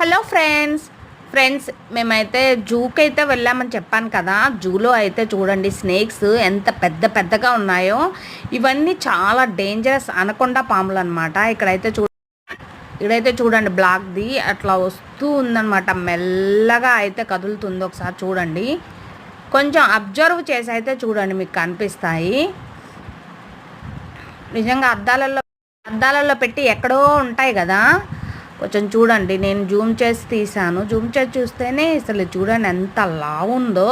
Hello friends. Friends మేమైతే జూకి అయితే వెళ్ళామని చెప్పాను కదా. జూలో అయితే చూడండి స్నేక్స్ ఎంత పెద్ద పెద్దగా ఉన్నాయో. ఇవన్నీ చాలా డేంజరస్ అనకొండ పాములు అనమాట ఇక్కడైతే చూ ఇక్కడైతే చూడండి బ్లాక్ది అట్లా వస్తూ ఉందన్నమాట మెల్లగా అయితే కదులుతుంది ఒకసారి చూడండి. కొంచెం అబ్జర్వ్ చేసి అయితే చూడండి మీకు కనిపిస్తాయి. నిజంగా అద్దాలలో అద్దాలలో పెట్టి ఎక్కడో ఉంటాయి కదా. కొంచెం చూడండి నేను జూమ్ చేసి తీసాను జూమ్ చేసి చూస్తేనే అసలు చూడండి ఎంత లావు ఉందో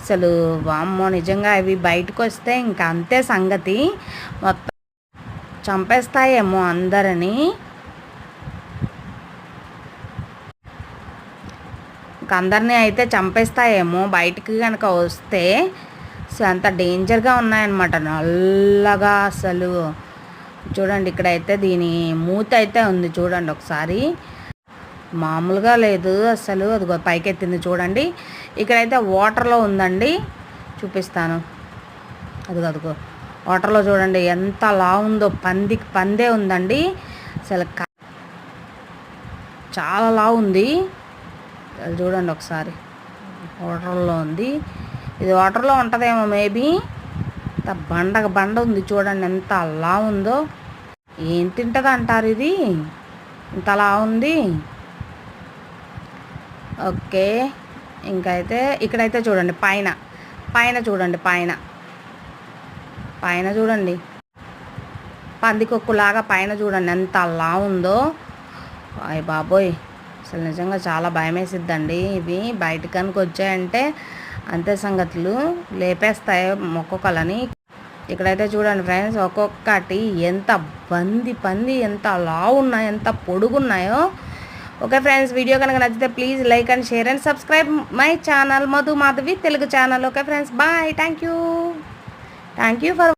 అసలు వామ్మో నిజంగా అవి బయటకు వస్తే ఇంకా అంతే సంగతి. మొత్తం చంపేస్తాయేమో అందరిని. ఇంక అందరినీ అయితే చంపేస్తాయేమో బయటికి కనుక వస్తే. సో అంత డేంజర్గా ఉన్నాయన్నమాట. నల్లగా అసలు. చూడండి ఇక్కడైతే దీని మూత అయితే ఉంది చూడండి ఒకసారి. మామూలుగా లేదు అసలు అది పైకెత్తింది చూడండి. ఇక్కడైతే వాటర్లో ఉందండి. చూపిస్తాను. అదిగో అదిగో. వాటర్లో చూడండి ఎంత లా ఉందో పంది పందే ఉందండి. అసలు చాలా లా ఉంది. చూడండి ఒకసారి. వాటర్లో ఉంది. ఇది వాటర్లో ఉంటుందేమో మేబీ. ఎంత బండ బండ ఉంది చూడండి ఎంత అలా ఉందో. ఏం తింటుంది అంటారు ఇది? ఇంత అలా ఉంది. ఓకే ఇంకైతే ఇక్కడైతే చూడండి పైన. పైన చూడండి పైన. పైన చూడండి. పందికొక్కులాగా పైన చూడండి ఎంత అలా ఉందో. అయ్య బాబోయ్ అసలు నిజంగా చాలా భయం వేసిద్దండి ఇవి బయట కనుక వచ్చాయంటే అంతే సంగతులు. లేపేస్తాయి ఒక్కొక్కలని ఇక్కడైతే చూడండి ఫ్రెండ్స్ ఒక్కొక్కటి ఎంత బంది పంది ఎంత లావు ఉన్నాయో ఎంత పొడుగున్నాయో. ఓకే ఫ్రెండ్స్ వీడియో కనుక నచ్చితే please like and share and subscribe my channel Madhu Madhavi Telugu channel. Okay friends bye thank you thank you for